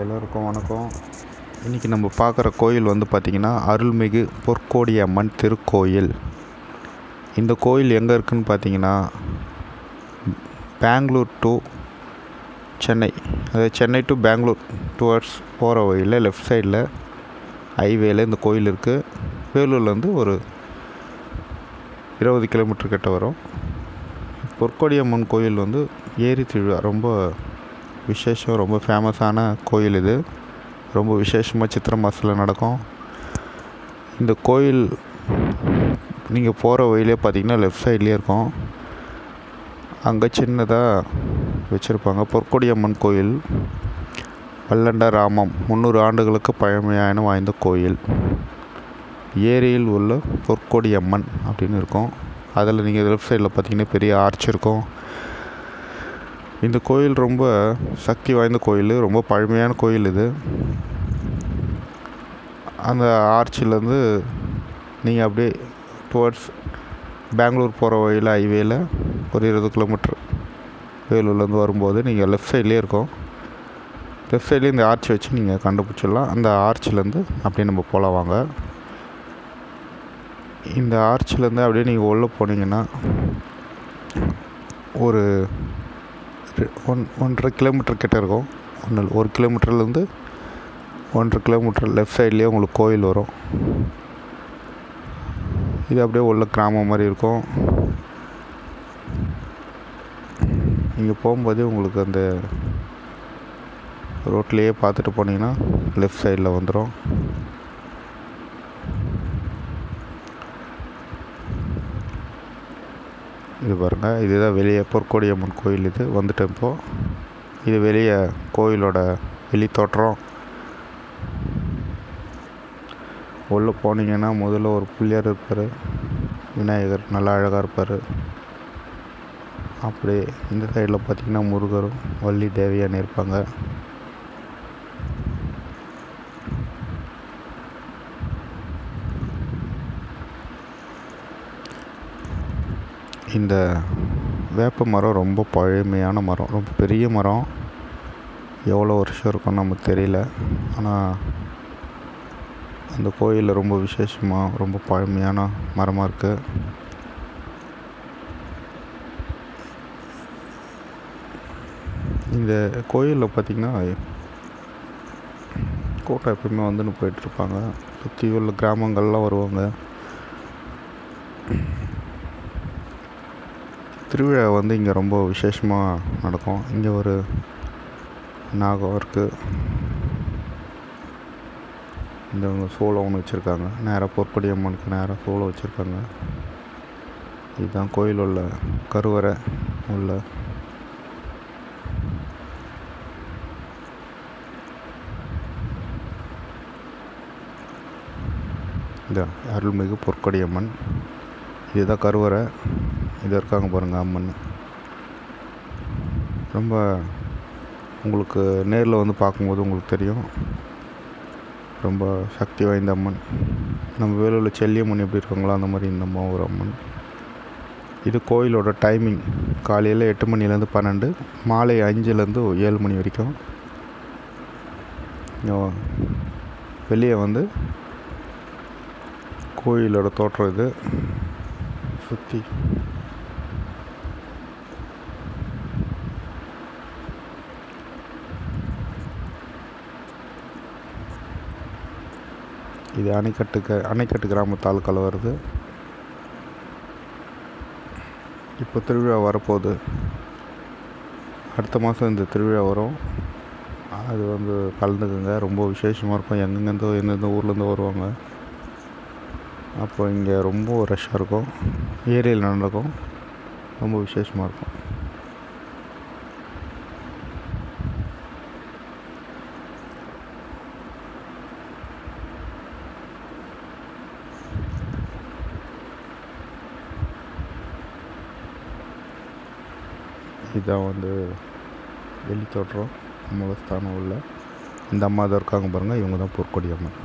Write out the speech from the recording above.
எல்லோருக்கும் வணக்கம். இன்றைக்கி நம்ம பார்க்குற கோயில் வந்து பார்த்திங்கன்னா அருள்மிகு பொற்கோடி அம்மன் திருக்கோயில். இந்த கோயில் எங்கே இருக்குதுன்னு பார்த்தீங்கன்னா பெங்களூர் டு சென்னை. அதாவது சென்னை டு பெங்களூர் டுவர்ட்ஸ் போகிற வழியில் லெஃப்ட் சைடில் ஹைவேல இந்த கோயில் இருக்குது வேலூர்லேருந்து ஒரு இருபது கிலோமீட்டர் கிட்ட வரும். பொற்கொடி அம்மன் கோயில் வந்து ஏரி திருவிழா. ரொம்ப விசேஷம் ரொம்ப ஃபேமஸான கோயில் இது. ரொம்ப விசேஷமாக சித்திரை மாதத்தில் நடக்கும். இந்த கோயில் நீங்கள் போகிற வழியிலே பார்த்தீங்கன்னா லெஃப்ட் சைட்லேயே இருக்கும். அங்கே சின்னதாக வச்சுருப்பாங்க. பொற்கொடி அம்மன் கோயில் பல்லண்ட ராமம் முந்நூறு ஆண்டுகளுக்கு பழமையான வாய்ந்த கோயில். ஏரியில் உள்ள பொற்கொடி அம்மன் அப்படின்னு இருக்கும். அதில் நீங்கள் லெஃப்ட் சைடில் பார்த்தீங்கன்னா பெரிய ஆர்ச் இருக்கும். இந்த கோயில் ரொம்ப சக்தி வாய்ந்த கோயில் ரொம்ப பழமையான கோயில் இது. அந்த ஆர்ச்சிலேருந்து நீங்கள் அப்படியே டுவர்ட்ஸ் பெங்களூர் போகிற வழியில் ஹைவேயில் ஒரு இருபது கிலோமீட்ரு வேலூர்லேருந்து வரும்போது நீங்கள் லெஃப்ட் சைட்லேயே இருக்கும். லெஃப்ட் சைட்லேயே இந்த ஆர்ச் வச்சு நீங்கள் கண்டுபிடிச்சிடலாம். அந்த ஆர்ச்சிலேருந்து அப்படியே நம்ம போகலாம் வாங்க. இந்த ஆர்ச்சிலேருந்து அப்படியே நீங்கள் உள்ளே போனீங்கன்னா ஒரு ஒன் ஒன்றரை கிலோமீட்டர் கிட்ட இருக்கும். ஒன்று ஒரு கிலோமீட்டர்லேருந்து ஒன்றரை கிலோமீட்டர் லெஃப்ட் சைட்லேயே உங்களுக்கு கோயில் வரும். இது அப்படியே உள்ள கிராமம் மாதிரி இருக்கும். நீங்கள் போகும்போதே உங்களுக்கு அந்த ரோட்லேயே பார்த்துட்டு போனீங்கன்னா லெஃப்ட் சைடில் வந்துடும் இது பாருங்கள் இதுதான் வெளியே பொற்கொடி அம்மன் கோயில் இது. வந்துட்டேன் இப்போது இது வெளியே கோயிலோட வெளி தோற்றம் உள்ளே போனீங்கன்னா முதல்ல ஒரு பிள்ளையார் இருப்பார். விநாயகர் நல்லா அழகாக இருப்பார். அப்படி இந்த சைடில் பார்த்திங்கன்னா முருகரும் வள்ளி தேவியான்னு இருப்பாங்க. இந்த வேப்ப மரம் ரொம்ப பழமையான மரம் ரொம்ப பெரிய மரம். எவ்வளோ வருஷம் இருக்கும்னு நமக்கு தெரியல. ஆனால் அந்த கோயிலில் ரொம்ப விசேஷமாக ரொம்ப பழமையான மரமாக இருக்குது இந்த கோயிலில் பார்த்திங்கன்னா கூட்டம் எப்பயுமே வந்துன்னு போயிட்டுருப்பாங்க சுற்றி உள்ள கிராமங்கள்லாம் வருவாங்க. திருவிழா வந்து இங்கே ரொம்ப விசேஷமாக நடக்கும். இங்கே ஒரு நாகம் இருக்குது இந்த இவங்க ஒன்று வச்சுருக்காங்க. நேராக பொற்படி அம்மனுக்கு நேராக சோளம் வச்சுருக்காங்க. இதுதான் கோயில் உள்ள கருவறை உள்ள. இந்த அருள்மிகு பொற்கொடி அம்மன். இதுதான் கருவறை. இது இருக்காங்க பாருங்கள் அம்மன். ரொம்ப உங்களுக்கு நேரில் வந்து பார்க்கும்போது உங்களுக்கு தெரியும். ரொம்ப சக்தி வாய்ந்த அம்மன். நம்ம வேலூரில் செல்லியம்மன் எப்படி இருக்காங்களோ அந்த மாதிரி இந்த அம்மா ஒரு அம்மன். இது கோயிலோட டைமிங் காலையில் எட்டு மணிலேருந்து பன்னெண்டு மாலை அஞ்சுலேருந்து ஏழு மணி வரைக்கும். வெளியே வந்து கோயிலோட தோற்றம் இது. சுற்றி இது அணைக்கட்டுக்கு அணைக்கட்டு கிராம தாலுக்கால வருது இப்போ திருவிழா வரப்போகுது. அடுத்த மாதம் இந்த திருவிழா வரும். அது வந்து கலந்துக்குங்க. ரொம்ப விசேஷமாக இருக்கும். எங்கெங்கேருந்தோ எந்தெந்த ஊர்லேருந்து வருவாங்க. அப்போ இங்கே ரொம்ப ரஷ்ஷாக இருக்கும். ஏரியில் நடக்கும். ரொம்ப விசேஷமாக இருக்கும். இதான் வந்து வெளி தோற்றம் மூலஸ்தானம் உள்ள. இந்த அம்மா தான் இருக்காங்க பாருங்கள் இவங்க தான் பொற்கொடி அம்மன்.